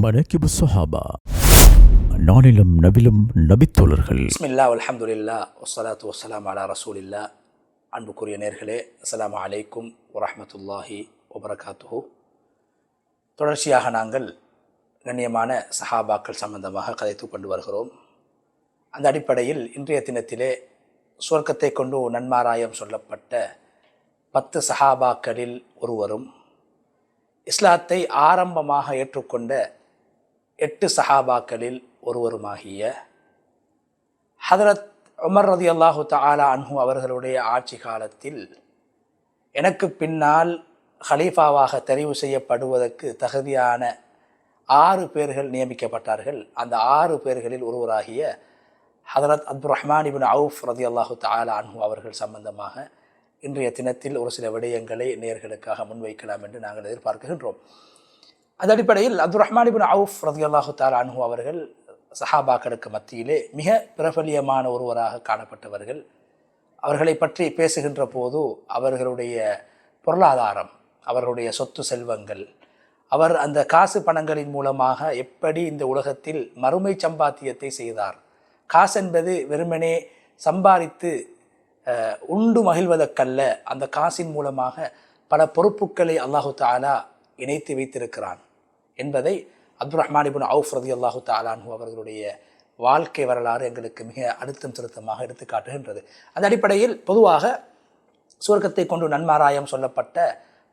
மனக்கிபு சொஹாபா. நானிலும் நபிலும் நபித்தோழர்கள். பிஸ்மில்லா அல்ஹம்துலில்லா வஸ்ஸலாத்து வசலாம் அலா ரசூலில்லா அன்புக்குரிய நேர்களே அஸ்லாம் அலைக்கும் வரமத்துல்லாஹி வபரகாத்துஹு. தொடர்ச்சியாக நாங்கள் கண்ணியமான சஹாபாக்கள் சம்பந்தமாக கதைத்து கொண்டு வருகிறோம். அந்த அடிப்படையில் இன்றைய தினத்திலே சுவர்க்கத்தை கொண்டு நன்மாராயம் சொல்லப்பட்ட பத்து சஹாபாக்களில் ஒருவரும் இஸ்லாத்தை ஆரம்பமாக ஏற்றுக்கொண்ட எட்டு சஹாபாக்களில் ஒருவருமாகிய ஹதரத் உமர் ரதி அல்லாஹு தாலா அன்ஹு அவர்களுடைய ஆட்சி காலத்தில் எனக்கு பின்னால் ஹலீஃபாவாக தெரிவு செய்யப்படுவதற்கு தகுதியான ஆறு பேர்கள் நியமிக்கப்பட்டார்கள். அந்த ஆறு பேர்களில் ஒருவராகிய ஹதரத் அப்துல் ரஹ்மான் இபின் அவுஃப் ரதி அல்லாஹு தாலா அன்ஹு அவர்கள் சம்பந்தமாக இன்றைய தினத்தில் ஒரு சில விடயங்களை நேர்களுக்காக முன்வைக்கலாம் என்று நாங்கள் எதிர்பார்க்கின்றோம். அந்த அடிப்படையில் அப்துல் ரஹ்மான் இபின் அவுஃப் ரதி அல்லாஹு தாலா அவர்கள் சஹாபாக்களுக்கு மத்தியிலே மிக பிரபலியமான ஒருவராக காணப்பட்டவர்கள். அவர்களை பற்றி பேசுகின்ற போது அவர்களுடைய பொருளாதாரம் அவர்களுடைய சொத்து செல்வங்கள் அவர் அந்த காசு பணங்களின் மூலமாக எப்படி இந்த உலகத்தில் மறுமை சம்பாத்தியத்தை செய்தார். காசு என்பது வெறுமனே சம்பாதித்து உண்டு மகிழ்வதற்கல்ல. அந்த காசின் மூலமாக பல பொறுப்புகளை அல்லாஹு தாலா இணைத்து வைத்திருக்கிறான் என்பதை அப்துல் ரஹ்மான் இபின் அவுஃப் ரதி அல்லாஹு தாலான்ஹு அவர்களுடைய வாழ்க்கை வரலாறு எங்களுக்கு மிக அழுத்தம் திருத்தமாக எடுத்து காட்டுகின்றது. அந்த அடிப்படையில் பொதுவாக சுவர்க்கத்தை கொண்டு நன்மாராயம் சொல்லப்பட்ட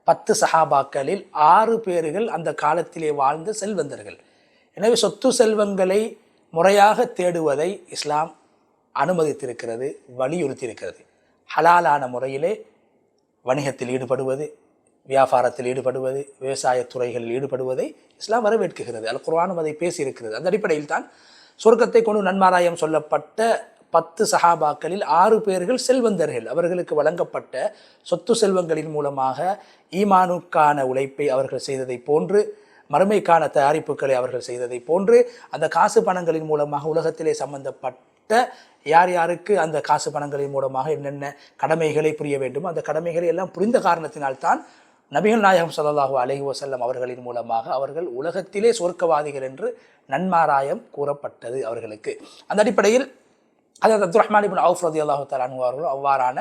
பத்து சஹாபாக்களில் ஆறு பேர்கள் அந்த காலத்திலே வாழ்ந்த செல்வந்தர்கள். எனவே சொத்து செல்வங்களை முறையாக தேடுவதை இஸ்லாம் அனுமதித்திருக்கிறது வலியுறுத்தியிருக்கிறது. ஹலாலான முறையிலே வணிகத்தில் ஈடுபடுவது வியாபாரத்தில் ஈடுபடுவது விவசாய துறைகளில் ஈடுபடுவதை இஸ்லாம் வரவேற்குகிறது. அல் குர்ஆனும் அதை பேசியிருக்கிறது. அந்த அடிப்படையில் தான் சொர்க்கத்தை கொண்டு நன்மாராயம் சொல்லப்பட்ட பத்து சஹாபாக்களில் ஆறு பேர்கள் செல்வந்தர்கள். அவர்களுக்கு வழங்கப்பட்ட சொத்து செல்வங்களின் மூலமாக ஈமானுக்கான உழைப்பை அவர்கள் செய்ததைப் போன்று மறுமைக்கான தயாரிப்புகளை அவர்கள் செய்ததைப் போன்று அந்த காசு பணங்களின் மூலமாக உலகத்திலே சம்பந்தப்பட்ட யார் யாருக்கு அந்த காசு பணங்களின் மூலமாக என்னென்ன கடமைகளை புரிய வேண்டும் அந்த கடமைகளை எல்லாம் புரிந்த காரணத்தினால்தான் நபிகள் நாயகம் ஸல்லல்லாஹு அலஹி வசல்லம் அவர்களின் மூலமாக அவர்கள் உலகத்திலே சொர்க்கவாதிகள் என்று நன்மாராயம் கூறப்பட்டது அவர்களுக்கு. அந்த அடிப்படையில் அதாவது அப்துல் ரஹ்மான் இபின் அவுஃப் ரதி அல்லாஹு தலானு அவர்களும் அவ்வாறான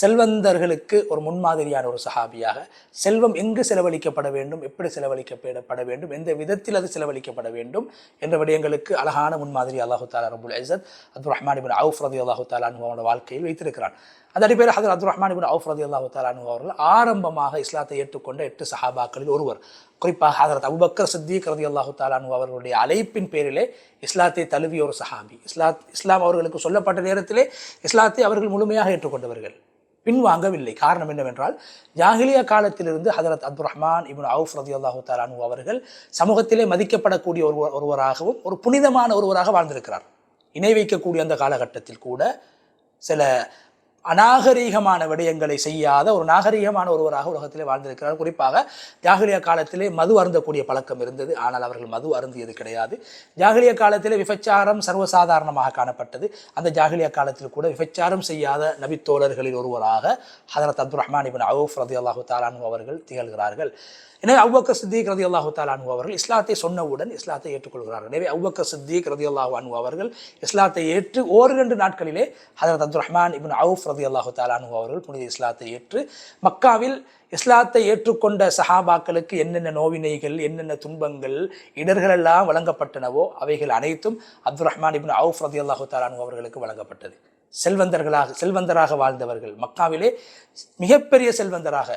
செல்வந்தர்களுக்கு ஒரு முன்மாதிரியான ஒரு சஹாபியாக செல்வம் எங்கு செலவழிக்கப்பட வேண்டும்? எப்படி செலவழிக்கப்பட வேண்டும்? எந்த விதத்தில் அது செலவழிக்கப்பட வேண்டும்? என்ற விடயங்களுக்கு அழகான முன்மாதிரி அல்லாஹு தாலா ரபுல் ஐசத் அப்துல் ரஹ்மான் இபின் அவுஃப் ரதி அல்லாஹு தலானு அவனோட வாழ்க்கையில் வைத்திருக்கிறான். அந்த அடிப்படையில் ஹதர் அப்துல் ரஹ்மான் இபின் அவுஃப் ரதி அல்லாஹு தாலானு அவர்கள் ஆரம்பமாக இஸ்லாத்தை ஏற்றுக்கொண்ட எட்டு சஹாபாக்களில் ஒருவர். குறிப்பாக ஹதரத் அபுபக்கர் சித்திக் ரதி அல்லாஹு தாலானு அவர்களுடைய அழைப்பின் பேரிலே இஸ்லாத்தை தழுவிய ஒரு சஹாபி. இஸ்லாத் இஸ்லாம் அவர்களுக்கு சொல்லப்பட்ட நேரத்திலே இஸ்லாத்தை அவர்கள் முழுமையாக ஏற்றுக்கொண்டவர்கள். பின்வாங்கவில்லை. காரணம் என்னவென்றால் ஜாகிலியா காலத்திலிருந்து ஹதரத் அப்துல் ரஹ்மான் இபின் அவுஃப் ரதி அல்லாஹு தாலானு அவர்கள் சமூகத்திலே மதிக்கப்படக்கூடிய ஒருவர் ஒருவராகவும் ஒரு புனிதமான ஒருவராக வாழ்ந்திருக்கிறார். இணை வைக்கக்கூடிய அந்த காலகட்டத்தில் கூட சில அநாகரீகமான விடயங்களை செய்யாத ஒரு நாகரீகமான ஒருவராக உலகத்திலே வாழ்ந்திருக்கிறார். குறிப்பாக ஜாகிலியா காலத்திலே மது அருந்தக்கூடிய பழக்கம் இருந்தது. ஆனால் அவர்கள் மது அருந்தியது கிடையாது. ஜாகிலியா காலத்திலே விபச்சாரம் சர்வசாதாரணமாக காணப்பட்டது. அந்த ஜாகிலியா காலத்தில் கூட விபச்சாரம் செய்யாத நபித்தோழர்களில் ஒருவராக ஹதரத் அப்துல் ரஹ்மான் இபின் அவுஃப் ரதி அல்லாஹு தாலானு அவர்கள் திகழ்கிறார்கள். எனவே அவ்வக்க சித்திக் ரதி அல்லாஹு தாலானு அவர்கள் இஸ்லாத்தை சொன்னவுடன் இஸ்லாத்தை ஏற்றுக்கொள்கிறார்கள். எனவே அவ்வக்க சித்திக் ரதி அல்லாஹு அனு அவர்கள் இஸ்லாத்தை ஏற்று ஓரிரண்டு நாட்களிலே ஹதரத் அப்துல் ரஹ்மான் இபின் அவுஃப் ரதி அல்லாஹு தாலானு அவர்கள் புனித இஸ்லாத்தை ஏற்று மக்காவில் இஸ்லாத்தை ஏற்றுக்கொண்ட சஹாபாக்களுக்கு என்னென்ன நோவினைகள் என்னென்ன துன்பங்கள் இடர்கள் எல்லாம் வழங்கப்பட்டனவோ அவைகள் அனைத்தும் அப்துல் ரஹ்மான் இபின் அவுஃப் ரதி அல்லாஹு தாலானு அவர்களுக்கு வழங்கப்பட்டது. செல்வந்தர்களாக செல்வந்தராக வாழ்ந்தவர்கள் மக்காவிலே மிகப்பெரிய செல்வந்தராக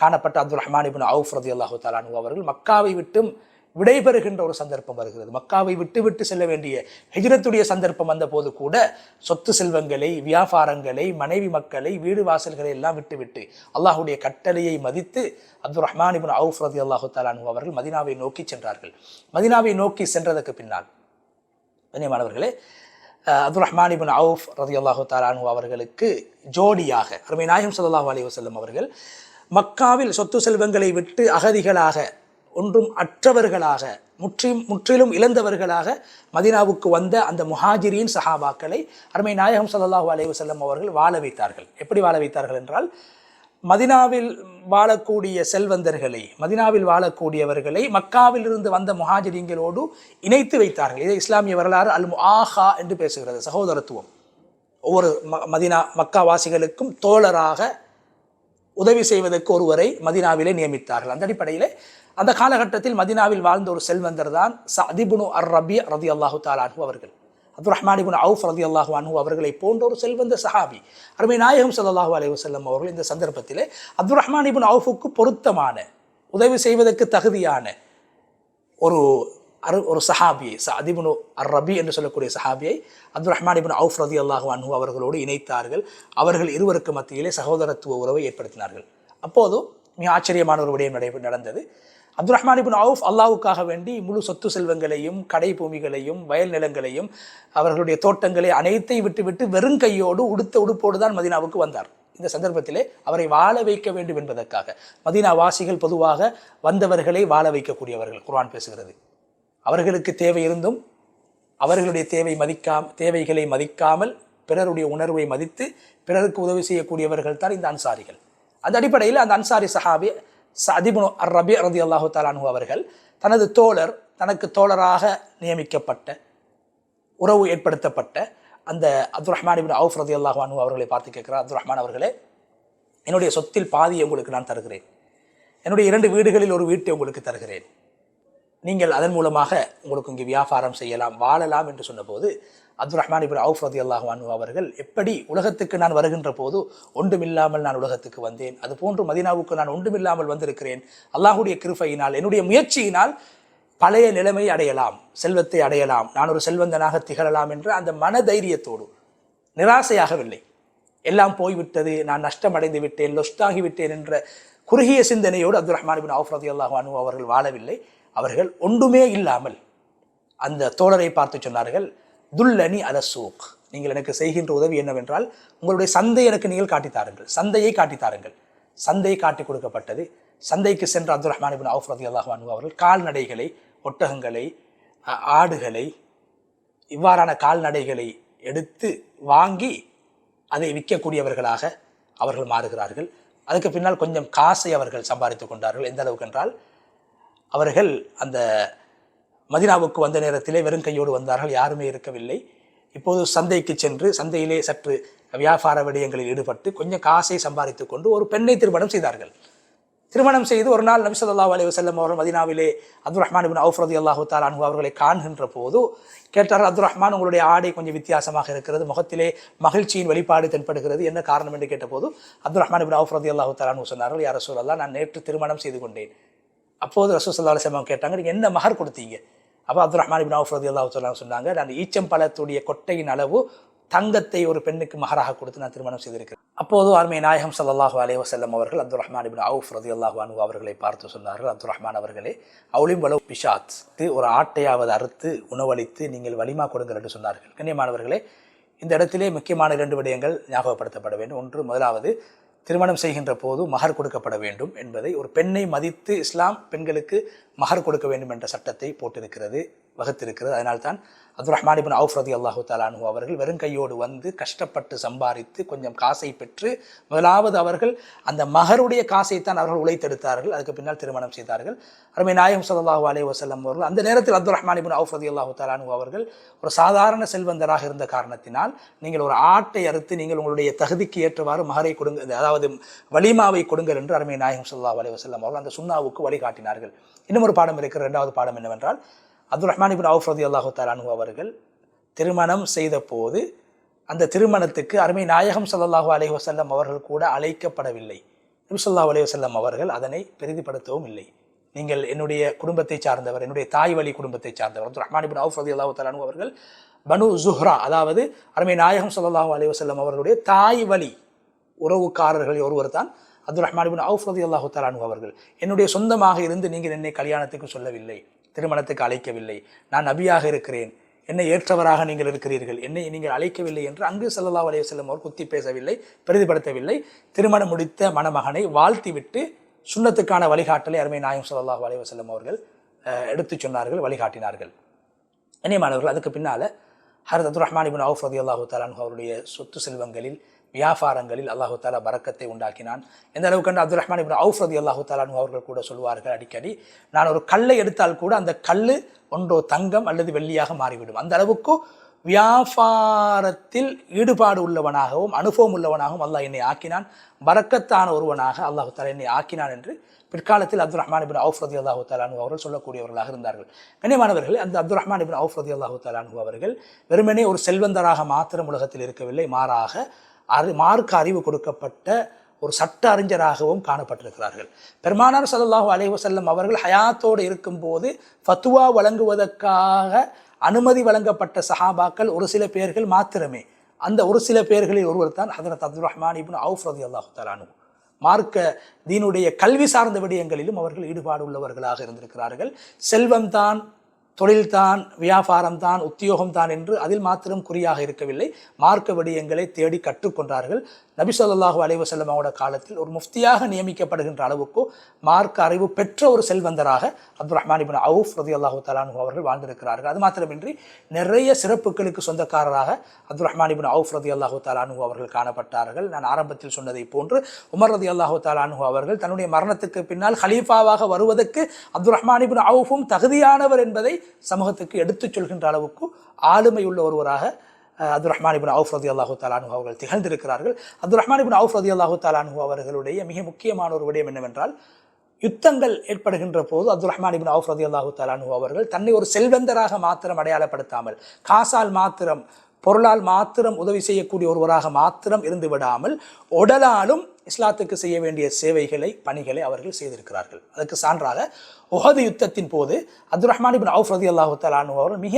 காணப்பட்ட அப்துல் ரஹ்மான் இபின் அவுஃப் ரதி அல்லாஹு தாலானு அவர்கள் மக்காவை விட்டும் விடைபெறுகின்ற ஒரு சந்தர்ப்பம் வருகிறது. மக்காவை விட்டு விட்டு செல்ல வேண்டிய ஹிஜ்ரத்துடைய சந்தர்ப்பம் வந்தபோது கூட சொத்து செல்வங்களை வியாபாரங்களை மனைவி மக்களை வீடு வாசல்களை எல்லாம் விட்டுவிட்டு அல்லாஹுடைய கட்டளையை மதித்து அப்துல் ரஹ்மான் இபின் அவுஃப் ரதி அல்லாஹு தாலானு அவர்கள் மதினாவை நோக்கி சென்றார்கள். மதினாவை நோக்கி சென்றதற்கு பின்னால் கண்ணியமானவர்களே அப்துல் ரஹ்மான் இபின் அவுஃப் ரதி அல்லாஹு தாலானு அவர்களுக்கு ஜோடியாக அருமை நாயகம் ஸல்லல்லாஹு அலி வசல்லம் அவர்கள் மக்காவில் சொத்து செல்வங்களை விட்டு அகதிகளாக ஒன்றும் அற்றவர்களாக முற்றிலும் முற்றிலும் இழந்தவர்களாக மதினாவுக்கு வந்த அந்த முஹாஜிரின் சஹாபாக்களை அருமை நாயகம் ஸல்லல்லாஹு அலைஹி வஸல்லம் அவர்கள் வாழ வைத்தார்கள். எப்படி வாழ வைத்தார்கள் என்றால் மதினாவில் வாழக்கூடிய செல்வந்தர்களை மதினாவில் வாழக்கூடியவர்களை மக்காவில் இருந்து வந்த முஹாஜிரிங்களோடு இணைத்து வைத்தார்கள். இதை இஸ்லாமிய வரலாறு அல் ஆஹா என்று பேசுகிறது சகோதரத்துவம். ஒவ்வொரு ம மதினா மக்கா வாசிகளுக்கும் தோழராக உதவி செய்வதற்கு ஒருவரை மதினாவிலே நியமித்தார்கள். அந்த அடிப்படையில் அந்த காலகட்டத்தில் மதினாவில் வாழ்ந்த ஒரு செல்வந்தர் தான் சதிபுனு அர் ரபி ரதி அல்லாஹு தாலானு அவர்கள். அப்துல் ரஹ்மானிபுன் அவுஃப் ரதி அல்லாஹு அனு அவர்களை போன்ற ஒரு செல்வந்த சஹாபி அருமை நாயகம் சல்லாஹூ அலி வசல்லம் அவர்கள் இந்த சந்தர்ப்பத்தில் அப்துல் ரஹ்மானிபுன் அவுஃபுக்கு பொருத்தமான உதவி செய்வதற்கு தகுதியான ஒரு அரு ஒரு சஹாபியை அதிபுனு அர் ரபி என்று சொல்லக்கூடிய சஹாபியை அப்துல் ரஹ்மான் இபின் அவுஃப் ரதி அல்லாஹு அன்ஹு அவர்களோடு இணைத்தார்கள். அவர்கள் இருவருக்கு மத்தியிலே சகோதரத்துவ உறவை ஏற்படுத்தினார்கள். அப்போது மிக ஆச்சரியமான ஒரு விடயம் நடை நடந்தது. அப்துல் ரஹ்மான் இபின் அவுஃப் அல்லாவுக்காக வேண்டி முழு சொத்து செல்வங்களையும் கடை பூமிகளையும் வயல் நிலங்களையும் அவர்களுடைய தோட்டங்களை அனைத்தையும் விட்டுவிட்டு வெறும் கையோடு உடுத்த உடுப்போடு தான் மதினாவுக்கு வந்தார். இந்த சந்தர்ப்பத்திலே அவரை வாழ வைக்க வேண்டும் என்பதற்காக. மதீனா வாசிகள் பொதுவாக வந்தவர்களை வாழ வைக்கக்கூடியவர்கள் குர்ஆன் பேசுகிறது. அவர்களுக்கு தேவை இருந்தும் அவர்களுடைய தேவை மதிக்காம தேவைகளை மதிக்காமல் பிறருடைய உணர்வை மதித்து பிறருக்கு உதவி செய்யக்கூடியவர்கள் தான் இந்த அன்சாரிகள். அந்த அடிப்படையில் அந்த அன்சாரி சஹாபி சதிபுனு அர் ரபி ரதி அல்லாஹு தாலானு அவர்கள் தனது தோழர் தனக்கு தோழராக நியமிக்கப்பட்ட உறவு ஏற்படுத்தப்பட்ட அந்த அப்துல் ரஹ்மான் இபின் அவுஃப் ரதி அல்லாஹு அனு அவர்களை பார்த்து கேட்கிறார். அப்துல் ரஹ்மான் அவர்களே என்னுடைய சொத்தில் பாதியை உங்களுக்கு நான் தருகிறேன். என்னுடைய இரண்டு வீடுகளில் ஒரு வீட்டை உங்களுக்கு தருகிறேன். நீங்கள் அதன் மூலமாக உங்களுக்கு இங்கே வியாபாரம் செய்யலாம் வாழலாம் என்று சொன்னபோது அப்துல் ரஹ்மான் இபின் அவுஃப் ரதி அல்லாஹு அவர்கள் எப்படி உலகத்துக்கு நான் வருகின்ற போது ஒன்றுமில்லாமல் நான் உலகத்துக்கு வந்தேன் அது போன்று நான் ஒன்றுமில்லாமல் வந்திருக்கிறேன் அல்லாஹுடைய கிருஃபையினால் என்னுடைய முயற்சியினால் பழைய நிலைமை அடையலாம் செல்வத்தை அடையலாம் நான் ஒரு செல்வந்தனாக திகழலாம் என்ற அந்த மன தைரியத்தோடு நிராசையாகவில்லை. எல்லாம் போய்விட்டது நான் நஷ்டமடைந்து விட்டேன் லொஸ்டாகி விட்டேன் என்ற குறுகிய சிந்தனையோடு அப்துல் ரஹ்மான் பின் அவுஃப் ரதி அல்லாஹ் அனு அவர்கள் வாழவில்லை. அவர்கள் ஒன்றுமே இல்லாமல் அந்த தோழரை பார்த்து சொன்னார்கள் துல்லனி அல சூக். நீங்கள் எனக்கு செய்கின்ற உதவி என்னவென்றால் உங்களுடைய சந்தை எனக்கு நீங்கள் காட்டித்தாருங்கள் சந்தையை காட்டித்தாருங்கள் சந்தை காட்டி கொடுக்கப்பட்டது. சந்தைக்கு சென்ற அப்துல் ரஹ்மான் பின் அவுஃப் ரதி அவர்கள் கால்நடைகளை ஒட்டகங்களை ஆடுகளை இவ்வாறான கால்நடைகளை எடுத்து வாங்கி அதை விற்கக்கூடியவர்களாக அவர்கள் மாறுகிறார்கள். அதுக்கு பின்னால் கொஞ்சம் காசை அவர்கள் சம்பாதித்துக் கொண்டார்கள். எந்த அளவுக்கு என்றால் அவர்கள் அந்த மதினாவுக்கு வந்த நேரத்திலே வெறும் கையோடு வந்தார்கள் யாருமே இருக்கவில்லை. இப்போது சந்தைக்கு சென்று சந்தையிலே சற்று வியாபார விடயங்களில் ஈடுபட்டு கொஞ்சம் காசை சம்பாதித்துக் கொண்டு ஒரு பெண்ணை திருமணம் செய்தார்கள். திருமணம் செய்து ஒரு நாள் நபி ஸல்லல்லாஹு அலைஹி வஸல்லம் அவர்கள் மதினாவிலே அப்துல் ரஹ்மான் இப்னு அவுஃப் தாலானு அவர்களை காண்கின்ற போது கேட்டார் அப்துல் ரஹ்மான் உங்களுடைய ஆடை கொஞ்சம் வித்தியாசமாக இருக்கிறது முகத்திலே மகிழ்ச்சியின் வெளிப்பாடு தென்படுகிறது என்ன காரணம்? என்று கேட்டபோது அப்துல் ரஹ்மான் இப்னு அவுஃப் ரலியல்லாஹு தஆலா சொன்னார்கள் யார் சொல்லலாம் நான் நேற்று திருமணம் செய்து கொண்டேன். அப்போது ரசூ சல்லா அலைஹி கேட்டாங்க நீங்கள் என்ன மகர் கொடுத்தீங்க? அப்போ அப்துல் ரஹ்மான் இப்னு அவுஃப் அல்லா தஆலா சொன்னாங்க நான் ஈச்சம்பழத்துடைய கொட்டையின் அளவு தங்கத்தை ஒரு பெண்ணுக்கு மகராக கொடுத்து நான் திருமணம் செய்திருக்கிறேன். அப்போது அருமை நாயகம் சல்லாஹு அலே வசல்லம் அவர்கள் அப்துல் ரஹ்மான் இபின் அவுஃப் ரதி அல்லாஹ் அனு அவர்களை பார்த்து சொன்னார்கள். அப்துல் ரஹ்மான் அவர்களே அவுலிம் வலவு பிஷாத் ஒரு ஆட்டையாவது அறுத்து உணவளித்து நீங்கள் வலிமா கொடுங்கள் என்று சொன்னார்கள். கண்ணியமானவர்களே இந்த இடத்திலே முக்கியமான இரண்டு விடயங்கள் ஞாபகப்படுத்தப்பட வேண்டும். ஒன்று முதலாவது திருமணம் செய்கின்ற போது மகர் கொடுக்கப்பட வேண்டும் என்பதை ஒரு பெண்ணை மதித்து இஸ்லாம் பெண்களுக்கு மகர் கொடுக்க வேண்டும் என்ற சட்டத்தை போட்டிருக்கிறது வகுத்திருக்கிறது. அதனால்தான் அப்துல் ரஹ்மான் இபின் அவுஃப் ரதி அல்லாஹு தாலானு அவர்கள் வெறும் கையோடு வந்து கஷ்டப்பட்டு சம்பாதித்து கொஞ்சம் காசை பெற்று முதலாவது அவர்கள் அந்த மகருடைய காசைத்தான் அவர்கள் உழைத்தெடுத்தார்கள். அதுக்கு பின்னால் திருமணம் செய்தார்கள். அருமை நாயகம் ஸல்லல்லாஹு அலே வசல்லம் அவர்கள் அந்த நேரத்தில் அப்துல் ரஹ்மான் இபின் அவுஃப் ரதி அல்லாஹு தாலானு அவர்கள் ஒரு சாதாரண செல்வந்தராக இருந்த காரணத்தினால் நீங்கள் ஒரு ஆட்டை அறுத்து நீங்கள் உங்களுடைய தகுதிக்கு ஏற்றவாறு மகரை கொடுங்க அதாவது வலிமாவை கொடுங்கள் என்று அருமை நாயகம் ஸல்லல்லாஹு அலே வசல்லம் அவர்கள் அந்த சுண்ணாவுக்கு வழிகாட்டினார்கள். இன்னும் ஒரு பாடம் இருக்கிற ரெண்டாவது பாடம் என்னவென்றால் அப்துல் ரஹ்மான் இபின் அவுஃப் ரதி அல்லாஹு தாலானு அவர்கள் திருமணம் செய்த போது அந்த திருமணத்துக்கு அருமை நாயகம் ஸல்லல்லாஹு அலைஹி வசல்லம் அவர்கள் கூட அழைக்கப்படவில்லை. நபி ஸல்லல்லாஹு வசல்லம் அவர்கள் அதனை பெரிதிப்படுத்தவும் இல்லை. நீங்கள் என்னுடைய குடும்பத்தை சார்ந்தவர் என்னுடைய தாய் வழி குடும்பத்தை சார்ந்தவர் அப்துல் ரஹ்மான் இபின் அவுஃப் ரதி அல்லாஹு தாலானு அவர்கள் பனு ஜுஹ்ரா அதாவது அருமை நாயகம் சல்லாஹூ அலைஹி வசல்லம் அவர்களுடைய தாய் வழி உறவுக்காரர்களில் ஒருவர் தான் அப்துல் ரஹ்மான் இபின் அவுஃப் ரதி அல்லாஹு தாலானு அவர்கள் என்னுடைய சொந்தமாக இருந்து நீங்கள் என்னை கல்யாணத்துக்கு சொல்லவில்லை திருமணத்துக்கு அழைக்கவில்லை. நான் நபியாக இருக்கிறேன். என்னை ஏற்றவராக நீங்கள் இருக்கிறீர்கள். என்னை நீங்கள் அழைக்கவில்லை என்று அங்கு செல்லல்லா அலைஹி செல்லும் அவர் குத்தி பேசவில்லை பெரிதுபடுத்தவில்லை திருமணம் முடித்த மணமகனை வாழ்த்திவிட்டு சுண்ணத்துக்கான வழிகாட்டலை அருமை நாயம் ஸல்லல்லாஹு அலைஹி செல்லும் அவர்கள் எடுத்துச் சொன்னார்கள் வழிகாட்டினார்கள். கண்ணியமானவர்கள் அதுக்கு பின்னால ஹரத் அப்துல் ரஹ்மான் இபின் அவுஃப் ரதி அல்லாஹு அவருடைய சொத்து செல்வங்களில் வியாபாரங்களில் அல்லாஹு தாலா பறக்கத்தை உண்டாக்கினான். எந்த அளவுக்கு அப்துல் ரஹ்மான் இப்னு அவுஃப் ரதி அல்லாஹு தாலானு அவர்கள் கூட சொல்வார்கள் அடிக்கடி நான் ஒரு கல்லை எடுத்தால் கூட அந்த கல் ஒன்றோ தங்கம் அல்லது வெள்ளியாக மாறிவிடும். அந்த அளவுக்கு வியாபாரத்தில் ஈடுபாடு உள்ளவனாகவும் அனுபவம் உள்ளவனாகவும் அல்லாஹ் என்னை ஆக்கினான். பறக்கத்தான ஒருவனாக அல்லாஹு தாலா என்னை ஆக்கினான் என்று பிற்காலத்தில் அப்துல் ரஹ்மான் இபின் அவுஃப் ரதி அல்லாஹு தாலானு அவர்கள் சொல்லக்கூடியவர்களாக இருந்தார்கள். கனிமானவர்கள் அந்த அப்துல் ரஹ்மான் இபின் அவுஃப் ரதி அல்லாஹு தாலானு அவர்கள் வெறுமனே ஒரு செல்வந்தராக மாத்திரம் உலகத்தில் இருக்கவில்லை மாறாக அறி மார்க்க அறிவு கொடுக்கப்பட்ட ஒரு சட்ட அறிஞராகவும் காணப்பட்டிருக்கிறார்கள். பெருமானார் ஸல்லல்லாஹு அலைவசல்லம் அவர்கள் ஹயாத்தோடு இருக்கும்போது ஃபத்துவா வழங்குவதற்காக அனுமதி வழங்கப்பட்ட சஹாபாக்கள் ஒரு சில பேர்கள் மாத்திரமே. அந்த ஒரு சில பேர்களில் ஒருவர் தான் ஹதரத் அப்துல் ரஹ்மான் இபின் அவுஃப் ரதி அல்லாஹு தலானு மார்க்க தீனுடைய கல்வி சார்ந்த விடயங்களிலும் அவர்கள் ஈடுபாடு உள்ளவர்களாக இருந்திருக்கிறார்கள். செல்வம்தான் தொழில்தான் வியாபாரம்தான் உத்தியோகம்தான் என்று அதில் மாத்திரம் குறியாக இருக்கவில்லை. மார்க்க விடயங்களை தேடி கற்றுக்கொண்டார்கள். நபி சொல்லாஹு அலைவசல்லம் வஸல்லம் காலத்தில் ஒரு முஃப்தியாக நியமிக்கப்படுகின்ற அளவுக்கு மார்க்க அறிவு பெற்ற ஒரு செல்வந்தராக அப்துல் ரஹ்மான் இபின் அவுஃப் ரதி அல்லாஹு தலானு அவர்கள் வாழ்ந்திருக்கிறார்கள். அது மாத்திரமின்றி நிறைய சிறப்புகளுக்கு சொந்தக்காரராக அப்துல் ரஹ்மான் இபின் அவுஃப் ரதி அல்லாஹு தலானு அவர்கள் காணப்பட்டார்கள். நான் ஆரம்பத்தில் சொன்னதை போன்று உமர் ரதி அல்லாஹு தலானு அவர்கள் தன்னுடைய மரணத்துக்கு பின்னால் ஹலீஃபாவாக வருவதற்கு அப்துல் ரஹ்மான் இபின் அவுஃபும் தகுதியானவர் என்பதை சமூகத்துக்கு எடுத்துச் சொல்கின்ற அளவுக்கு ஆளுமை உள்ள ஒருவராக அது அப்துல் ரஹ்மான் இபின் அவுஃப் ரதி அல்லாஹு தாலானு அவர்கள் திகழ்ந்திருக்கிறார்கள். அப்துல் ரஹ்மான் இபின் அவுஃப் ரதி அல்லாஹு தாலானு அவர்களுடைய மிக முக்கியமான ஒரு விடயம் என்னவென்றால் யுத்தங்கள் ஏற்படுகின்ற போது அப்துல் ரஹ்மான் இபின் அவுஃப் ரதி அல்லாஹு தாலானு அவர்கள் தன்னை ஒரு செல்வந்தராக மாத்திரம் அடையாளப்படுத்தாமல் காசால் மாத்திரம் பொருளால் மாத்திரம் உதவி செய்யக்கூடிய ஒருவராக மாத்திரம் இருந்து விடாமல் உடலாலும் இஸ்லாத்துக்கு செய்ய வேண்டிய சேவைகளை பணிகளை அவர்கள் செய்திருக்கிறார்கள். அதுக்கு சான்றாக உஹது யுத்தத்தின் போது அப்துல் ரஹ்மான் இபின் அவுஃப் ரதி அல்லாஹு தாலானு அவர்கள் மிக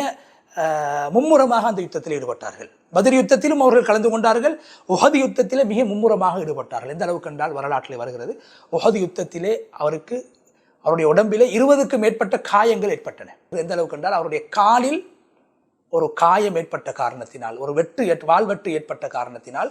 மும்முரமாக அந்த யுத்தத்தில் ஈடுபட்டார்கள். பதிர் யுத்தத்திலும் அவர்கள் கலந்து கொண்டார்கள். உஹது யுத்தத்திலே மிக மும்முரமாக ஈடுபட்டார்கள். எந்த அளவுக்கு என்றால் வரலாற்றில் வருகிறது. உஹது யுத்தத்திலே அவருக்கு அவருடைய உடம்பிலே இருபதுக்கும் மேற்பட்ட காயங்கள் ஏற்பட்டன. எந்த அளவுக்கு என்றால் அவருடைய காலில் ஒரு காயம் ஏற்பட்ட காரணத்தினால் ஒரு வெட்டு ஏற் வாள்வெட்டு ஏற்பட்ட காரணத்தினால்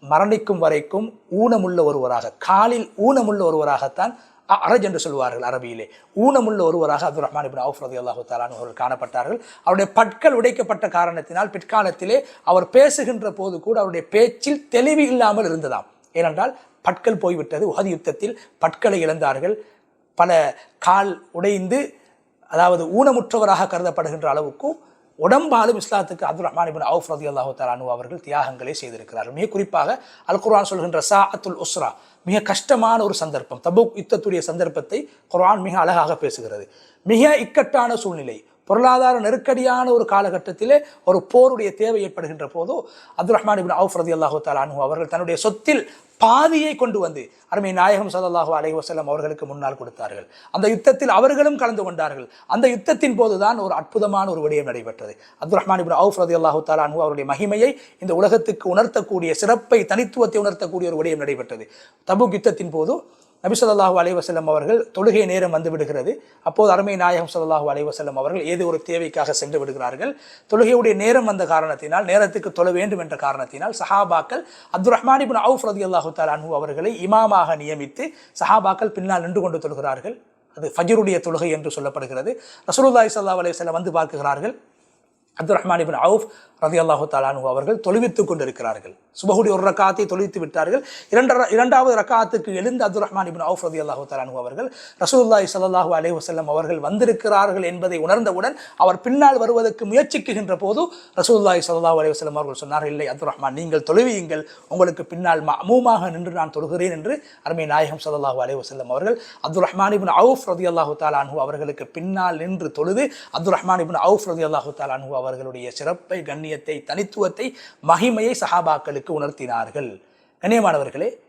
மரணிக்கும் வரைக்கும் ஊனமுள்ள ஒருவராக காலில் ஊனமுள்ள ஒருவராகத்தான் அ- அரஜ் என்று சொல்வார்கள் அரபியிலே. ஊனமுள்ள ஒருவராக அப்துல் ரஹ்மான் இபின் அவுஃப் ரதி அல்லாஹு தாலான் அவர்கள் காணப்பட்டார்கள். அவருடைய பற்கள் உடைக்கப்பட்ட காரணத்தினால் பிற்காலத்திலே அவர் பேசுகின்ற போது கூட அவருடைய பேச்சில் தெளிவு இல்லாமல் இருந்ததாம். ஏனென்றால் பற்கள் போய்விட்டது உகதி யுத்தத்தில் பற்களை இழந்தார்கள். பல கால் உடைந்து அதாவது ஊனமுற்றவராக கருதப்படுகின்ற அளவுக்கும் உடம்பாலும் இஸ்லாத்துக்கு அப்துல் ரஹ்மான் இபின் அவுஃப் ரதி அல்லாஹு தலானு அவர்கள் தியாகங்களை செய்திருக்கிறார்கள். மிக குறிப்பாக அல் குர்ஆன் சொல்கின்ற சா அத்துல் உஸ்ரா மிக கஷ்டமான ஒரு சந்தர்ப்பம். தபுக் யுத்தத்துடைய சந்தர்ப்பத்தை குர்ஆன் மிக அழகாக பேசுகிறது. மிக இக்கட்டான சூழ்நிலை. பொருளாதார நெருக்கடியான ஒரு காலகட்டத்திலே ஒரு போருடைய தேவை ஏற்படுகின்ற போது அப்துல் ரஹ்மான் இபின் அவுஃப் ரதி அல்லாஹு தலானு அவர்கள் தன்னுடைய சொத்தில் பாதியை கொண்டு வந்து அருமை நாயகம் ஸல்லல்லாஹு அலைவசலம் அவர்களுக்கு முன்னால் கொடுத்தார்கள். அந்த யுத்தத்தில் அவர்களும் கலந்து கொண்டார்கள். அந்த யுத்தத்தின் போதுதான் ஒரு அற்புதமான ஒரு விடயம் நடைபெற்றது. அப்துல் ரஹ்மான் இப்னு அவுஃப் ரதி அல்லாஹு தாலானு அவருடைய மகிமையை இந்த உலகத்துக்கு உணர்த்தக்கூடிய சிறப்பை தனித்துவத்தை உணர்த்தக்கூடிய ஒரு விடயம் நடைபெற்றது. தபுக் யுத்தத்தின் போது நபி அலைவசல்லம் அவர்கள் தொழுகை நேரம் வந்து விடுகிறது. அப்போது அருமை நாயகம் சல்லாஹூ அலைவசல்லம் அவர்கள் ஏது ஒரு தேவைக்காக சென்று விடுகிறார்கள். தொழுகையுடைய நேரம் வந்த காரணத்தினால் நேரத்துக்கு தொழ வேண்டும் என்ற காரணத்தினால் சஹாபாக்கள் அப்துல் ரஹ்மான் இப்னு அவுஃப் ரதி அல்லாஹு அன்ஹு அவர்களை இமாமாக நியமித்து சஹாபாக்கள் பின்னால் நின்று கொண்டு தொழுகிறார்கள். அது ஃபஜருடைய தொழுகை என்று சொல்லப்படுகிறது. ரசூலுல்லாஹி சல்லாஹ் அலைவசல்லம் வந்து பார்க்குகிறார்கள். அப்துல் ரஹ்மான் இபின் அவுஃப் ரதி அல்லாஹு தாலானு அவர்கள் தொழுவித்துக் கொண்டிருக்கிறார்கள். சுபகுடி ஒரு ரக்காத்தை தொழுவித்து விட்டார்கள். இரண்டர இரண்டாவது ரக்காத்துக்கு எழுந்து அப்துல் ரஹ்மான் இபின் அவுஃப் ரதி அல்லாஹு தாலானு அவர்கள் ரசூலுல்லாஹி சல்லாஹூ அலைஹி வசல்லம் அவர்கள் வந்திருக்கிறார்கள் என்பதை உணர்ந்தவுடன் அவர் பின்னால் வருவதற்கு முயற்சிக்குகின்ற போது ரசூலுல்லாஹி சல்லாஹூ அலைஹி வசல்லம் அவர்கள் சொன்னார்கள் இல்லை அப்துல் ரஹ்மான் நீங்கள் தொழுவியுங்கள். உங்களுக்கு பின்னால் மமூமாக நின்று நான் தொழுகிறேன் என்று அருமை நாயகம் சல்லாஹூ அலைஹி வசல்லம் அவர்கள் அப்துல் ரஹ்மான் இபின் அவுஃப் ரதி அல்லாஹு தாலானு அவர்களுக்கு பின்னால் நின்று தொழுது அப்துல் ரஹ்மான் இபின் அவுஃப் ரதி அல்லாஹு தாலானு அவர்களுடைய சிறப்பை கண்ணியத்தை தனித்துவத்தை மகிமையை சஹாபாக்களுக்கு உணர்த்தினார்கள். கண்ணியமானவர்களே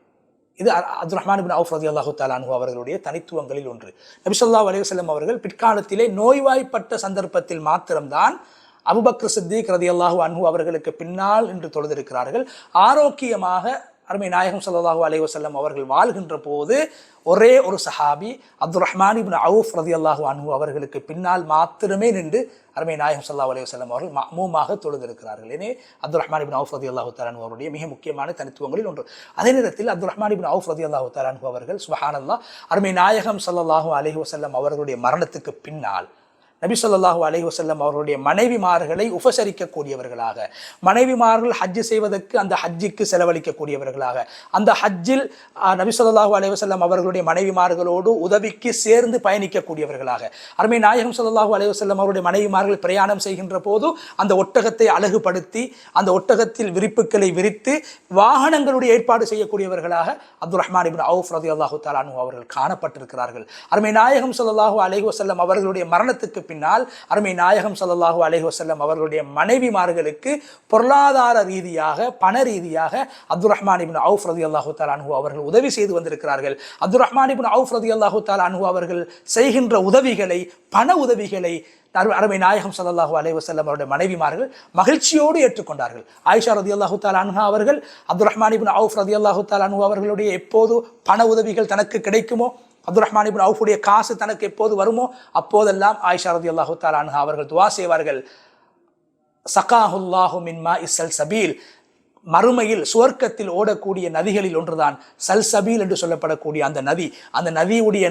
இது அ- அப்துல் ரஹ்மான் பின் அவுஃப் ரதி அல்லாஹு தாலானு அவர்களுடைய தனித்துவங்களில் ஒன்று. நபிசல்லா ஸல்லல்லாஹு அவர்கள் பிற்காலத்திலே நோய்வாய்ப்பட்ட சந்தர்ப்பத்தில் மாத்திரம்தான் அபுபக்ர சித்திக் ரதி அல்லாஹு அன்ஹு அவர்களுக்கு பின்னால் என்று தொழுதிருக்கிறார்கள். ஆரோக்கியமாக அருமை நாயகம் சல்லாஹூ அலைஹி அவர்கள் வாழ்கின்ற போது ஒரே ஒரு சஹாபி அப்துல் ரஹ்மான் இபின் அவுஃப் ரதி அல்லாஹு அன்ஹு அவர்களுக்கு பின்னால் மாத்திரமே நின்று அருமை நாயகம் ஸல்லல்லாஹு அலைஹி வஸல்லம் அவர்கள் மூமாக தொழுதிருக்கிறார்கள். எனவே அப்துல் ரஹ்மான் இபின் அவுஃப் ரதி அல்லாஹு தலானு அவருடைய மிக முக்கியமான தனித்துவங்களில் ஒன்று. அதே நேரத்தில் அப்துல் ரஹ்மான் இபின் அவுஃப் ரதி அல்லாஹு தலானு அவர்கள் சுஹானல்லா அருமை நாயகம் சல்லாஹூ அலைஹி வஸல்லம் அவர்களுடைய மரணத்துக்கு பின்னால் நபி ஸல்லல்லாஹு அலைஹி வஸல்லம் அவர்களுடைய மனைவிமார்களை உபசரிக்கக்கூடியவர்களாக மனைவிமார்கள் ஹஜ்ஜு செய்வதற்கு அந்த ஹஜ்ஜிக்கு செலவழிக்கக்கூடியவர்களாக அந்த ஹஜ்ஜில் ஆஹ், நபி ஸல்லல்லாஹு அலைஹி அவர்களுடைய மனைவிமார்களோடு உதவிக்கு சேர்ந்து பயணிக்கக்கூடியவர்களாக. அருமை நாயகம் ஸல்லல்லாஹு அலைஹி வசல்லம் அவருடைய மனைவிமார்கள் பிரயாணம் செய்கின்ற போது அந்த ஒட்டகத்தை அழகுபடுத்தி அந்த ஒட்டகத்தில் விரிப்புகளை விரித்து வாகனங்களுடைய ஏற்பாடு செய்யக்கூடியவர்களாக அப்துல் ரஹ்மான் இபின் அவுஃப் ரதி அல்லாஹு தாலானு அவர்கள் காணப்பட்டிருக்கிறார்கள். அருமை நாயகம் ஸல்லல்லாஹு அலஹி வசல்லம் அவர்களுடைய மரணத்துக்கு பின்னால் அருமை நாயகம் சல்லாஹூ அலைஹி அவர்களுடைய மனைவிமார்களுக்கு பொருளாதார ரீதியாக பண ரீதியாக அப்துல் ரஹ்மான் இப்னு அவுஃப் ரலியல்லாஹு தஆலா அன்ஹு அவர்கள் உதவி செய்து வந்திருக்கிறார்கள். அப்துல் ரஹ்மான் இப்னு அவுஃப் ரலியல்லாஹு தஆலா அன்ஹு அவர்கள் செய்கின்ற உதவிகளை பண உதவிகளை அருமை நாயகம் சல்லாஹூ அலைவசல்லம் அவருடைய மனைவிமார்கள் மகிழ்ச்சியோடு ஏற்றுக்கொண்டார்கள். ஆயிஷா ரதியல்லாஹு தஆலா அன்ஹா அவர்கள் அப்துல் ரஹ்மான் இப்னு அவுஃப் ரதியல்லாஹு தஆலா அன்ஹு அவர்களுடைய எப்போது பண உதவிகள் தனக்கு கிடைக்குமோ அப்துல் ரஹ்மான் அவுஃபுடைய காசு தனக்கு எப்போது வருமோ அப்போதெல்லாம் ஆயிஷா ரதி அல்லாஹு அன்ஹா அவர்கள் துவா செய்வார்கள். சகாஹுல்லாஹு மின்மா இஸ்ஸல் சபீல். மறுமையில் சுவர்க்கத்தில் ஓடக்கூடிய நதிகளில் ஒன்றுதான். சல்சபீல் என்று சொல்லப்படக்கூடிய அந்த நதி. அந்த நதியுடைய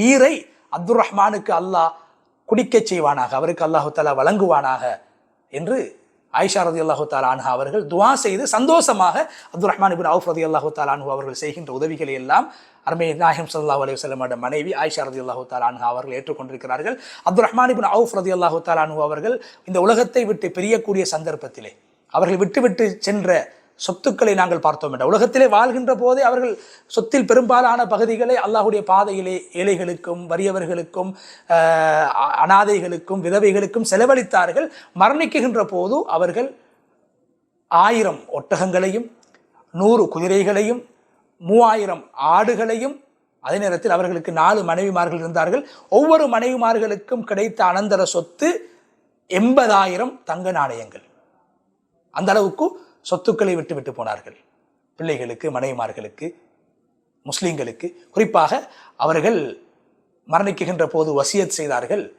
நீரை அப்துல் ரஹ்மானுக்கு அல்லாஹ் குடிக்கச் செய்வானாக அவருக்கு அல்லாஹு தாலா வழங்குவானாக என்று ஆயிஷா ரதி அல்லாஹு தாலா அனுஹா அவர்கள் துவா செய்து சந்தோஷமாக அப்துல் ரஹ்மான் இபின் அவுஃப் ரதி அல்லாஹு தாலா அவர்கள் செய்கின்ற உதவிகளை எல்லாம் அருமை நாயகம் ஸல்லல்லாஹு அலி வல்லமோட மனைவி ஆயிஷா ரதி அல்லாஹு தாலா அவர்கள் ஏற்றுக்கொண்டிருக்கிறார்கள். அப்துல் ரஹ்மான் இபின் அவுஃப் ரதி அல்லாஹு தாலா அன்ஹு அவர்கள் இந்த உலகத்தை விட்டு பிரியக்கூடிய சந்தர்ப்பத்திலே அவர்கள் விட்டுவிட்டு சென்ற சொத்துக்களை நாங்கள் பார்த்தோம் என்ற உலகத்திலே வாழ்கின்ற போதே அவர்கள் சொத்தில் பெரும்பாலான பகுதிகளை அல்லாஹுடைய பாதையிலே ஏழைகளுக்கும் வறியவர்களுக்கும் ஆஹ், அ- அனாதைகளுக்கும் விதவைகளுக்கும் செலவழித்தார்கள். மரணிக்குகின்ற போது அவர்கள் ஆயிரம் ஒட்டகங்களையும் நூறு குதிரைகளையும் மூவாயிரம் ஆடுகளையும் அதே நேரத்தில் அவர்களுக்கு நாலு மனைவிமார்கள் இருந்தார்கள். ஒவ்வொரு மனைவிமார்களுக்கும் கிடைத்த அனந்தர சொத்து எண்பதாயிரம் தங்க நாணயங்கள். அந்த அளவுக்கு சொத்துக்களை விட்டு விட்டு போனார்கள். பிள்ளைகளுக்கு மனைவிமார்களுக்கு முஸ்லீம்களுக்கு. குறிப்பாக அவர்கள் மரணிக்குகின்ற போது வசியத் செய்தார்கள்.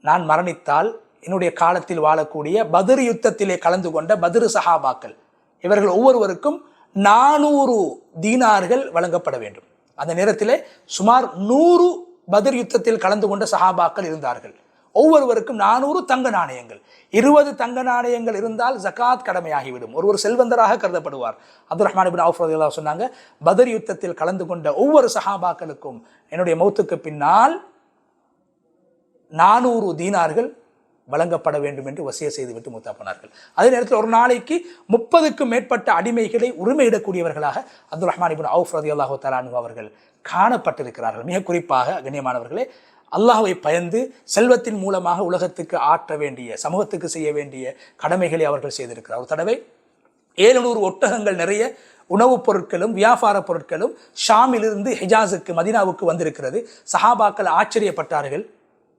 நான் மரணித்தால் என்னுடைய காலத்தில் வாழக்கூடிய பதிர் யுத்தத்திலே கலந்து கொண்ட பதிரு சஹாபாக்கள். இவர்கள் ஒவ்வொருவருக்கும் நானூறு தீனார்கள் வழங்கப்பட வேண்டும். அந்த நேரத்திலே சுமார் நூறு பதிர் யுத்தத்தில் கலந்து கொண்ட சஹாபாக்கள் இருந்தார்கள். ஒவ்வொருவருக்கும் நானூறு தங்க நாணயங்கள். இருபது தங்க நாணயங்கள் இருந்தால் ஜகாத் கடமையாகிவிடும். ஒருவர் செல்வந்தராக கருதப்படுவார். அப்துல் ரஹ்மான் இபின் அவுஃப் சொன்னாங்க பதர் யுத்தத்தில் கலந்து கொண்ட ஒவ்வொரு சஹாபாக்களுக்கும் என்னுடைய மௌத்துக்கு பின்னால் நானூறு தீனார்கள் வழங்கப்பட வேண்டும் என்று வசிய செய்துவிட்டு மூத்தா போனார்கள். அதே நேரத்தில் ஒரு நாளைக்கு முப்பதுக்கும் மேற்பட்ட அடிமைகளை உரிமையிடக்கூடியவர்களாக அப்துல் ரஹ்மான் இபின் அவுஃப் ரதி அல்லாஹு தலானு அவர்கள் காணப்பட்டிருக்கிறார்கள். மிக குறிப்பாக கண்ணியமானவர்களே அல்லாஹுவை பயந்து செல்வத்தின் மூலமாக உலகத்துக்கு ஆற்ற வேண்டிய சமூகத்துக்கு செய்ய வேண்டிய கடமைகளை அவர்கள் செய்திருக்கிறார். ஒரு தடவை ஏழுநூறு ஒட்டகங்கள் நிறைய உணவுப் பொருட்களும் வியாபார பொருட்களும் ஷாமிலிருந்து ஹெஜாஸுக்கு மதீனாவுக்கு வந்திருக்கிறது. சஹாபாக்கள் ஆச்சரியப்பட்டார்கள்.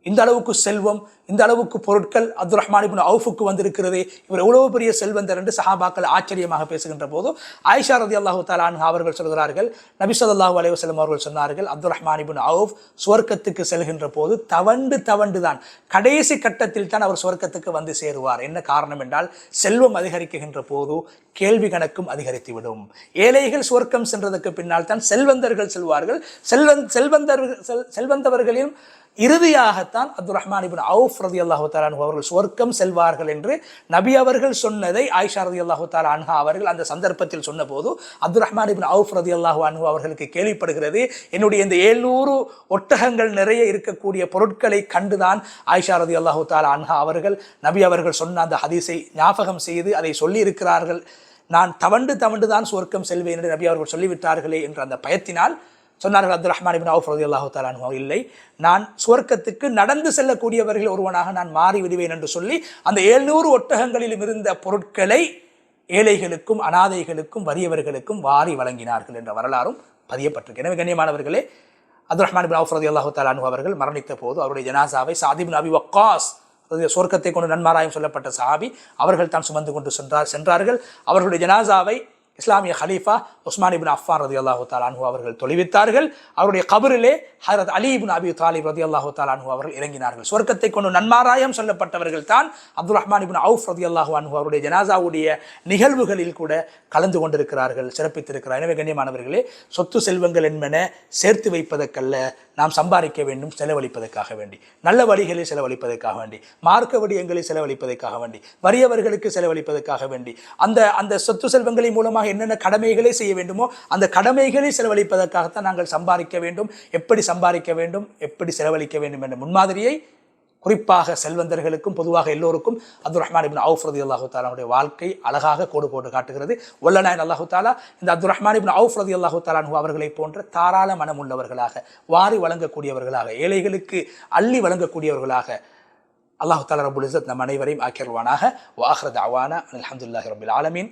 இந்த அளவுக்கு செல்வம் இந்த அளவுக்கு பொருட்கள் அப்துல் ரஹ்மான் இபின் அவுஃபுக்கு வந்திருக்கிறது. இவர் எவ்வளவு பெரிய செல்வந்தர் என்று சஹாபாக்கள் ஆச்சரியமாக பேசுகின்ற போது ஆயிஷா ரதி அல்லாஹு தாலான் அவர்கள் சொல்கிறார்கள் நபி ஸல்லல்லாஹு அலைவசலம் அவர்கள் சொன்னார்கள் அப்துல் ரஹ்மான் இபின் அவுஃப் சுவர்க்கத்துக்கு செல்கின்ற போது தவண்டு தவண்டு தான் கடைசி கட்டத்தில் தான் அவர் சுவர்க்கத்துக்கு வந்து சேருவார். என்ன காரணம் என்றால் செல்வம் அதிகரிக்குகின்ற போது கேள்வி கணக்கும் அதிகரித்துவிடும். ஏழைகள் சுவர்க்கம் சென்றதற்கு பின்னால் தான் செல்வந்தர்கள் செல்வார்கள். செல்வந் செல்வந்தர்கள் செல் செல்வந்தவர்களிலும் இறுதியாகத்தான் அப்துல் ரஹ்மான் இபின் அவுஃப் ரதி அல்லாஹு தாலான் அவர்கள் சொர்க்கம் செல்வார்கள் என்று நபி அவர்கள் சொன்னதை ஆயிஷா ரதி அல்லாஹு தாலா அன்ஹா அவர்கள் அந்த சந்தர்ப்பத்தில் சொன்னபோது அப்துல் ரஹ்மான் இபின் அவுஃப் ரதி அல்லாஹு அன்ஹு அவர்களுக்கு கேள்விப்படுகிறது என்னுடைய இந்த ஏழ்நூறு ஒட்டகங்கள் நிறைய இருக்கக்கூடிய பொருட்களை கண்டுதான் ஆயிஷா ரதி அல்லாஹு தாலா அன்ஹா அவர்கள் நபி அவர்கள் சொன்ன அந்த ஹதீஸை ஞாபகம் செய்து அதை சொல்லி இருக்கிறார்கள் நான் தவண்டு தவண்டு தான் சொர்க்கம் செல்வேன் என்று நபி அவர்கள் சொல்லிவிட்டார்களே என்ற அந்த பயத்தினால் சொன்னார்கள் அப்துல் ரஹ்மான் இபின் அவுஃப் ரதி அல்லாஹு தாலானு இல்லை நான் சுவர்க்கத்துக்கு நடந்து செல்லக்கூடியவர்கள் ஒருவனாக நான் மாறி விடுவேன் என்று சொல்லி அந்த ஏழ்நூறு ஒட்டகங்களிலும் இருந்த பொருட்களை ஏழைகளுக்கும் அனாதைகளுக்கும் வறியவர்களுக்கும் வாரி வழங்கினார்கள் என்ற வரலாறும் பதியப்பட்டிருக்கு. எனவே கண்ணியமானவர்களே அப்துல் ரஹ்மான் பின் அவுஃப் ரதி அல்லாஹு தாலானு அவர்கள் மரணித்த போது அவருடைய ஜனாசாவை சாதிபின் அபி வக்காஸ் அதாவது சொர்க்கத்தை கொண்டு நன்மாராயம் சொல்லப்பட்ட சாபி அவர்கள் தான் சுமந்து கொண்டு சென்றார் சென்றார்கள். அவர்களுடைய ஜனாசாவை இஸ்லாமிய ஹலீஃபா உஸ்மான் இபின் அஃபான் ரதி அல்லாஹு தாலான்ஹு அவர்கள் தொலைவித்தார்கள் அவருடைய கபரிலே ஹரத் அலி இபின் அபி தாலிப் ரதி அல்லாஹு தாலான்ஹு அவர்கள் இறங்கினார்கள். சொர்க்கத்தை கொண்டு நன்மாராயம் சொல்லப்பட்டவர்கள் தான் அப்துல் ரஹ்மான் இபின் அவுஃப் ரதி அல்லாஹு அன்ஹு அவருடைய ஜனாசாவுடைய நிகழ்வுகளில் கூட கலந்து கொண்டிருக்கிறார்கள் சிறப்பித்திருக்கிறார். எனவே கண்ணியமானவர்களே சொத்து செல்வங்கள் என்பன சேர்த்து வைப்பதற்கல்ல நாம் சம்பாதிக்க வேண்டும் செலவழிப்பதற்காக வேண்டி. நல்ல வழிகளில் செலவழிப்பதற்காக வேண்டி. மார்க்க விடயங்களில் செலவழிப்பதற்காக வேண்டி. வறியவர்களுக்கு செலவழிப்பதற்காக வேண்டி. அந்த அந்த சொத்து செல்வங்களின் மூலமாக என்னென்ன கடமைகளை செய்ய வேண்டுமோ அந்த கடமைகளை செலவழிப்பதற்காகத்தான் நாங்கள் சம்பாதிக்க வேண்டும். எப்படி சம்பாதிக்க வேண்டும்? எப்படி செலவழிக்க வேண்டும் என்ற முன்மாதிரியை குறிப்பாக செல்வந்தர்களுக்கும் பொதுவாக எல்லோருக்கும் அப்துல் ரஹ்மான் இபின் அவுஃப் ரதி அல்லாஹு தாலாவுடைய வாழ்க்கை அழகாக கோடு போட்டு காட்டுகிறது. ஒல்லநாயன் அல்லாஹு தாலா இந்த அப்துல் ரஹ்மான் இபின் அவுஃப் ரதி அல்லாஹு தாலானு அவர்களை போன்ற தாராள மனம் உள்ளவர்களாக வாரி வழங்கக்கூடியவர்களாக ஏழைகளுக்கு அள்ளி வழங்கக்கூடியவர்களாக அல்லாஹு தாலா ரபுல் இசத் நம் அனைவரையும் ஆக்கியருவானாக வாஹ்ரத் அவானா அலமதுல்லாஹி ரபுல் ஆலமீன்.